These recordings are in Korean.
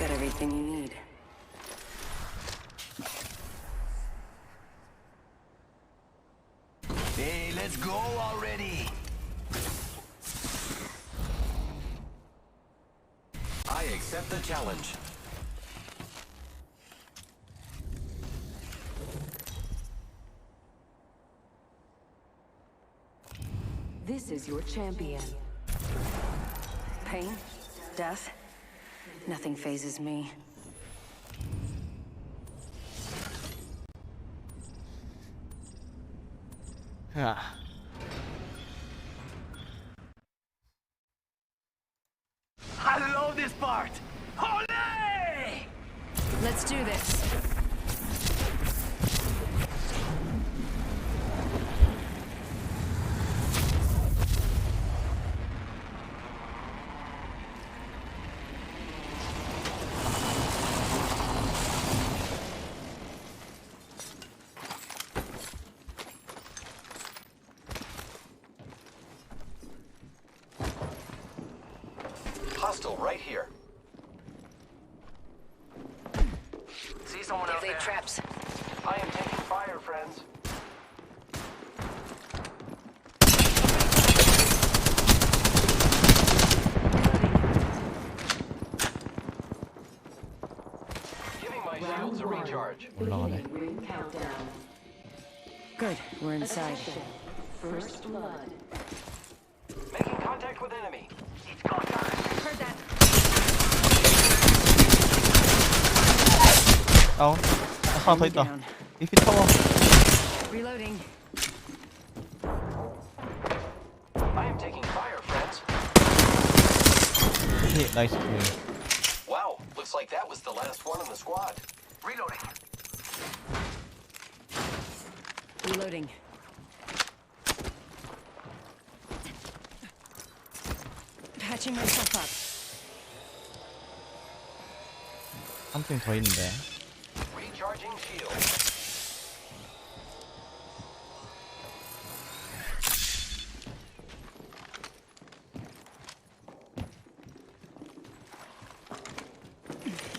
Got everything you need. Hey, let's go already. I accept the challenge. This is your champion. Pain, death, nothing phases me. 아, I love this part. Ole! Let's do this. Hostile right here. See someone Take traps. I am taking fire, friends. Giving my shields a recharge. We're on it. Good, we're inside. Attention. First blood. Making contact with enemy. It's contact. Heard that. 다운. 아, 하나 더 있다. Down. 이피 타워. Reloading. I am taking fire, friends. 이피 나이스. 네. Wow, looks like that was the last one in the squad. Reloading. Reloading. Patching myself up. 한 팀 더 있는데. Recharging shield.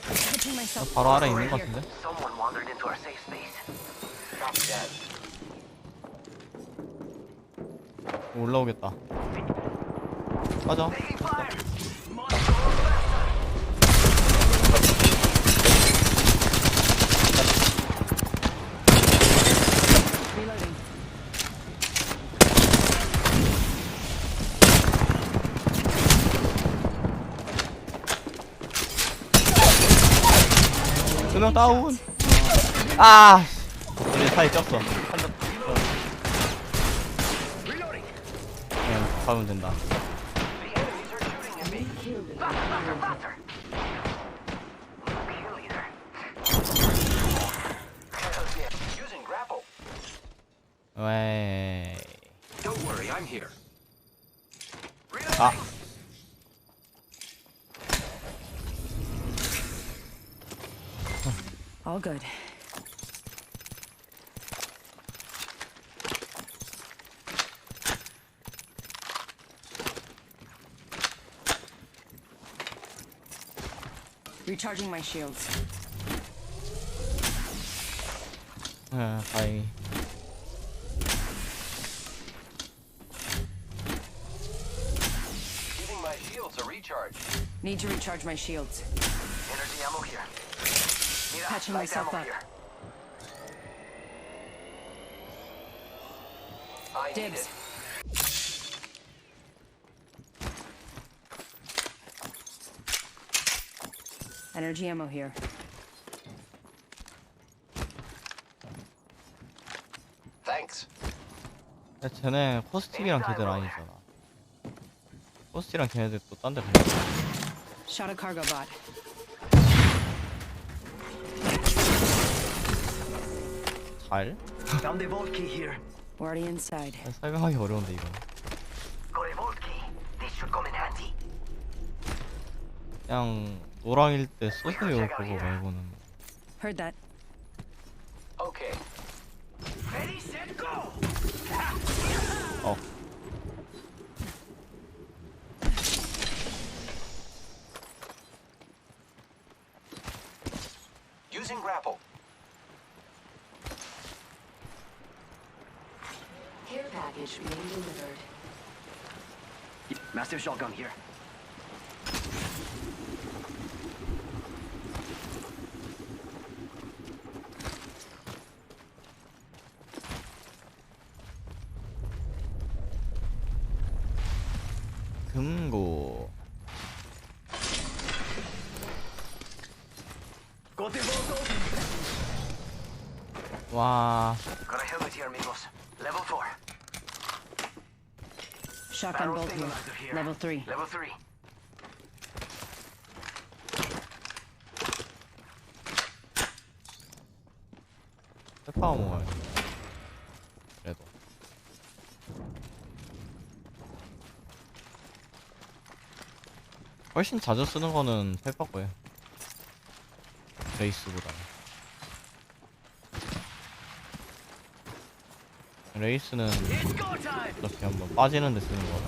Patching myself 바로 아래 있는 것. 같은데? Someone wandered into our safe space. Copy that. 올라오겠다. 맞아. Taking fire. Reloading. 두명 다운. 아. 우리 사이 쪘어. Reloading. 그냥 가면 된다. All good. Recharging my shields. Ah. Giving my shields a recharge. Need to recharge my shields Patching light myself ammo up. here. I need Dibs. it. Energy ammo here. Thanks. 야, 쟤네 코스틱이랑 걔들 아니잖아. 코스틱이랑 걔네들 또 딴 데 가냐? Shot a cargo bot. 잘? Found the vault key here. We're already inside. 아, 설명하기 어려운데 이거. Got a vault key. This should come in handy. 그냥 노랑일 때 쏘세요 그거 말고는. Heard that. 금고. Got the vault open. 와, Got a helmet here, amigos. Level 4. Shotgun Barrel bolt here. stabilizer here. Level 3. Level 3. 페파워 먹어야 그 훨씬 자주 쓰는 거는 페파 거예요. 레이스보다는. 레이스는! 이렇게 한번 빠지는 데 쓰는 거라.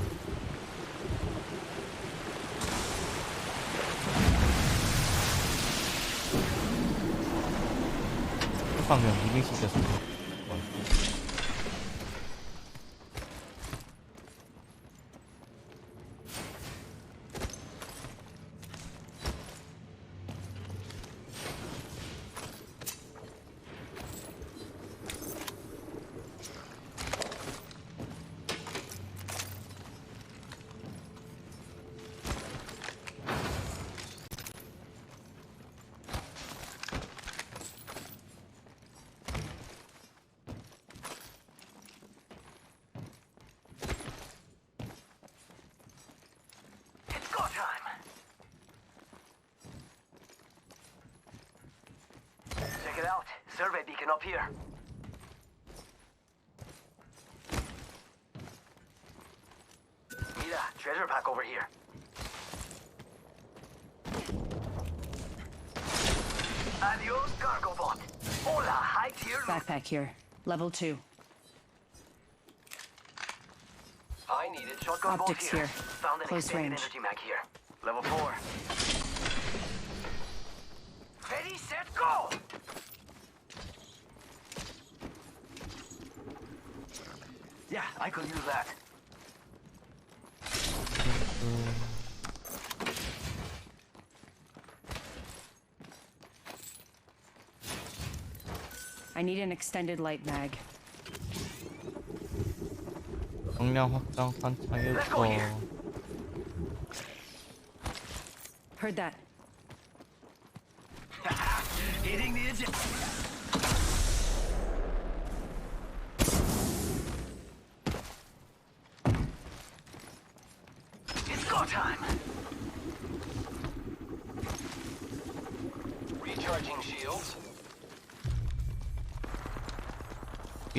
페파 그냥 무빙 쓰 Beacon up here. Mira, treasure pack over here. Adios, cargo bot. Hola, high tier. Backpack here. Level 2. I need it. Shotgun Optics here. here. Found an Close range. energy mag here. Level 4. Ready, set, go! Yeah, I could use that. I need an extended light mag. Heard that.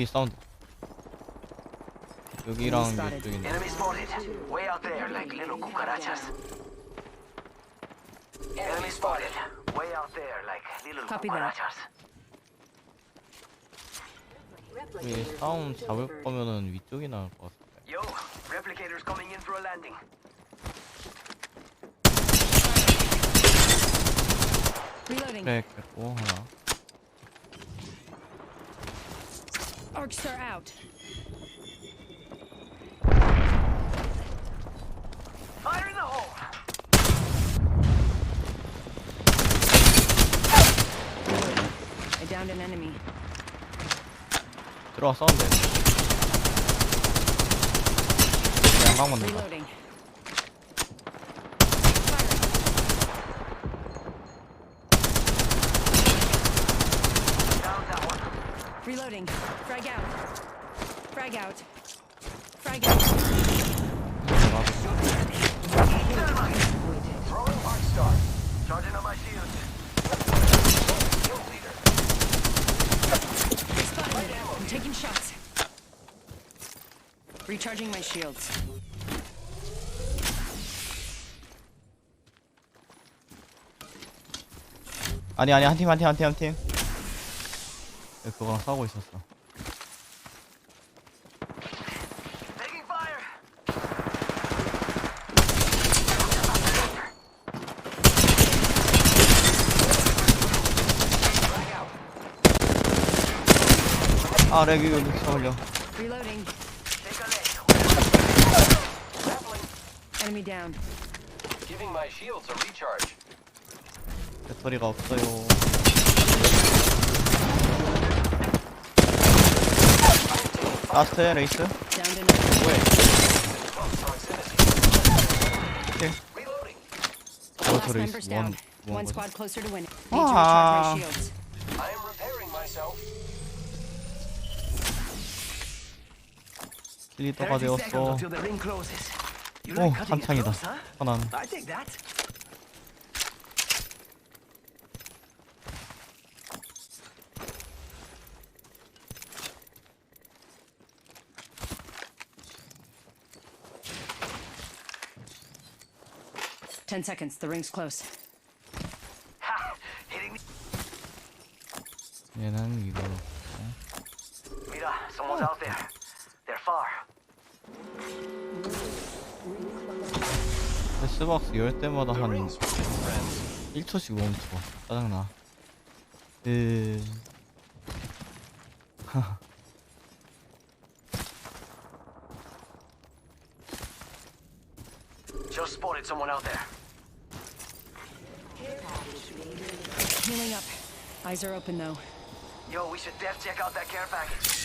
이 사운드 여기랑 spotted. 이쪽인데 Enemy spotted. Way out there, like little cucarachas. Enemy spotted. Way out there, like little Copy that. cucarachas. 이 싸움 잡을 거면은 위쪽이 나을 것 같아 Yo, replicators coming in for a landing. Reloading. 그래 깼고 하나 Arcs are out. Fire in the hole. I downed an enemy. 들어와 싸운대 양방 맞는다 Reloading. Frag out. Frag out. Throwing arc star. Charging on my shields. Kill leader. Spotted. I'm taking shots. Recharging my shields. 아니 아니 한 팀 한 팀 한 팀 한팀 그거랑 싸우고 있었어 아 렉이 여기 올려 Reloading. Take a leg. Enemy down. Giving my shields a recharge. 배터리가 없어요. 라스트 레이스. Down to nothing. 뭐해? Close proximity. 오케이. Reloading. 어, Last 저 레이스 member's down. 원, 원 One 거지. squad closer to winning. Need to Ah. recharge my shields. I am repairing myself. 킬리더가 30 seconds 되었어. 오, 한창이다. 편안. I take that. Ten seconds. The ring's close. Ha! Hitting me. 얘는 이거. Mira, someone's out there. 스박스 열 때마다 한 ring's for you, friends. 1초씩 멈춰. 짜증나. 그... Just spotted someone out there. Healing up. Eyes are open though. Yo, we should def check out that care package.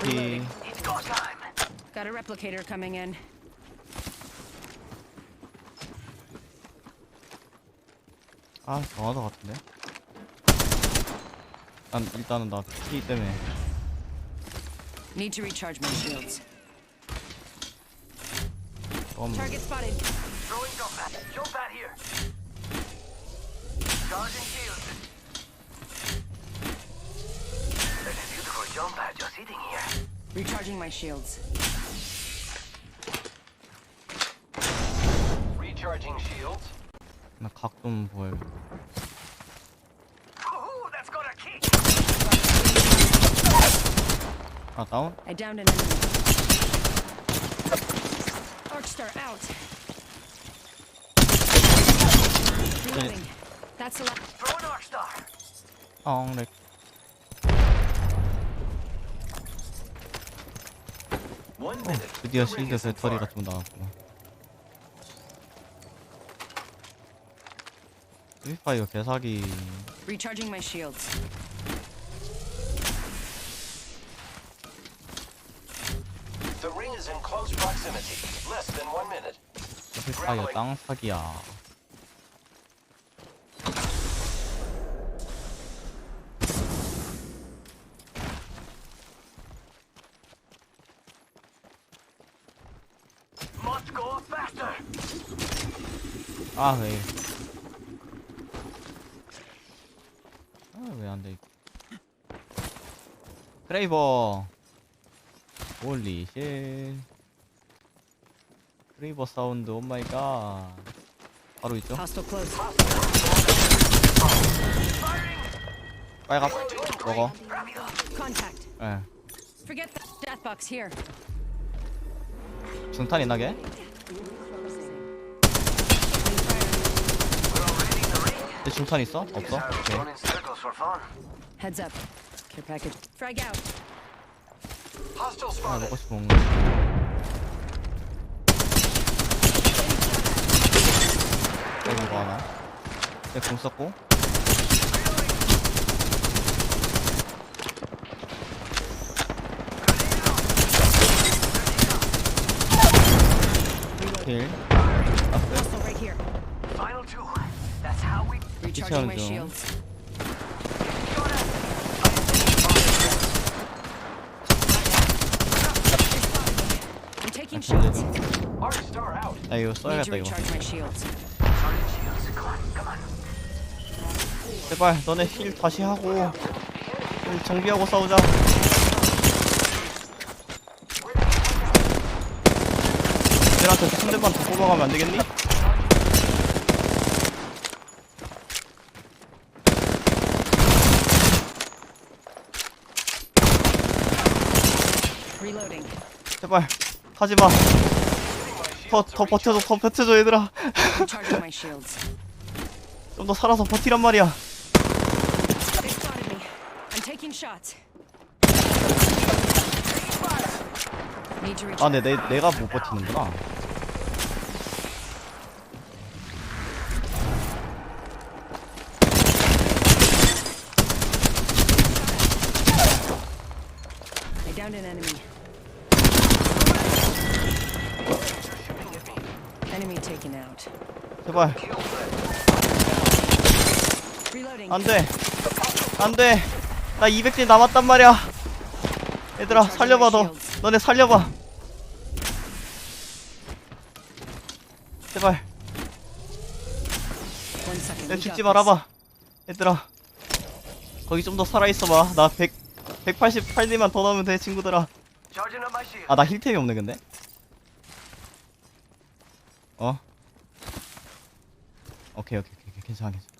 에피 It's go time. Got a replicator coming in. 아 강화도 같은데 난 일단은 나 피 때문에 Need to recharge my shields. 좀 Target spotted. Throwing jump pad. Jump pad here. Charging shields. jump pad just sitting here. Recharging my shields. Recharging shields. 나각 좀 보여 Ooh, that's got a kick. 아 다운? I downed an enemy. Arcstar out. Reloading. That's the last. Throw an arc star. 아 렉. 드디어 The ring 실드 isn't 배터리가 far. 좀 나왔고 프리파이어 개사기 Recharging my shields. The ring is in close proximity. Less than one minute. 프리파이어 땅 사기야 Go faster. 아 왜? 아왜 안 돼? 크레이버. 홀리 쉣. 크레이버 사운드 오 마이 갓. 바로 있죠? Hostile close. 빨갑 먹어. Contact. 예. Forget that. Death box here. 중탄 있나게? 내 중탄 있어? 없어? 오케이. Heads up. Care package. Frag out. 아. 먹고 싶은 거. 여기 뭐 하나? 내공 썼고. 힐. 피치하는 중. 아, 아, 이거 써야겠다 이거. 제발 너네 힐 다시 하고. 힐 정비하고 싸우자. 한테 상대방 더 뽑아가면 안 되겠니? 제발 하지마 더, 더 버텨줘 더 버텨줘 얘들아. 좀 더 살아서 버티란 말이야. 아 네, 내, 내가 못 버티는구나 제발. 안돼. 안돼. 나 200딜 남았단 말이야. 얘들아 살려봐 너. 너네 살려봐. 제발. 내 죽지 말아봐. 얘들아. 거기 좀 더 살아있어봐. 나 100, 188딜만 더 넣으면 돼 친구들아. 아 나 힐템이 없네 근데. 어 오케이 오케이 오케이 괜찮아 괜찮아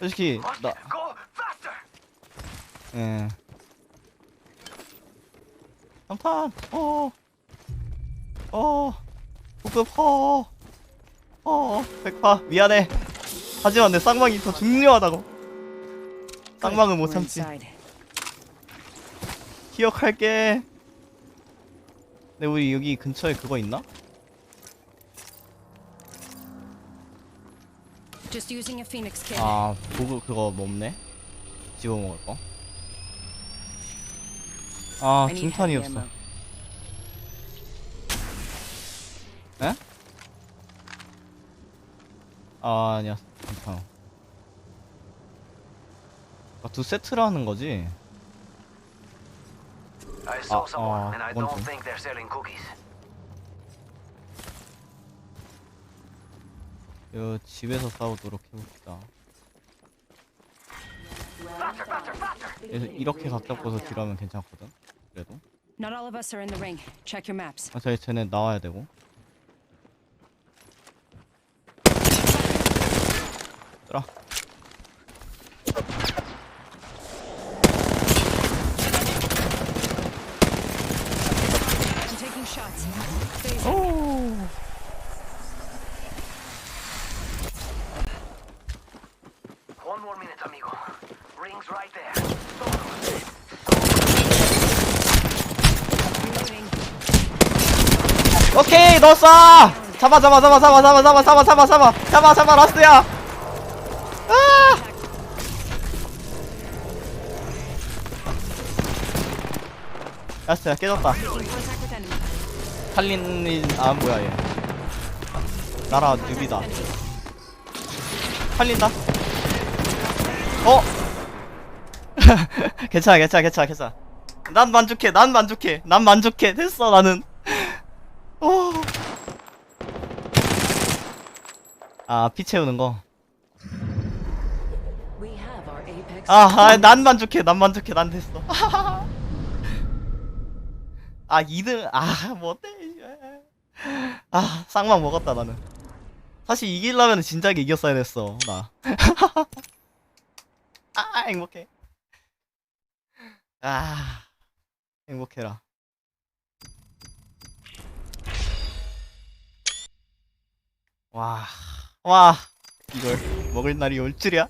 솔직히 나. 예. 한판 어. 어. 부급 허. 어. 백파 미안해. 하지만 내 쌍망이 더 중요하다고. 쌍망은 못 참지. 기억할게. 근데 우리 여기 근처에 그거 있나? Just using a phoenix kit. 아, 보급 그거 뭐 없네. 집어 먹을 거. 아, I need heavy 중탄이었어. ammo. 에? 아, 아니야. 괜찮아. 아, 두 세트라는 거지? I saw Ah, someone, ah, and I one don't thing. think they're selling cookies. 이 집에서 싸우도록 해봅시다. 그래서 이렇게 각 잡고서 딜하면 괜찮거든? 그래도. Not all of us are in the ring. Check your maps. 아, 저희 쟤네 나와야 되고. 들어. I'm taking shots. Phasing. One more minute, amigo. Ring's right there. 오케이 넣었어 잡아 잡아 잡아 잡아 잡아 잡아 잡아 잡아 잡아 잡아 잡아 라스야 아 라스야 깨졌다. 칼린이 아 뭐야 얘 나라 뉴비다. 칼린다 어 괜찮아 괜찮아 괜찮아 괜찮아 난 만족해 난 만족해 난 만족해 됐어 나는 오. 아피 채우는 거. 아, 아, 난 만족해, 난 만족해, 난 됐어. 아, 2등, 아, 뭐 어때? 아, 쌍망 먹었다, 나는. 사실 이기려면 진작에 이겼어야 됐어, 나. 아, 행복해. 아, 행복해라. 와, 와, 이걸 먹을 날이 올 줄이야?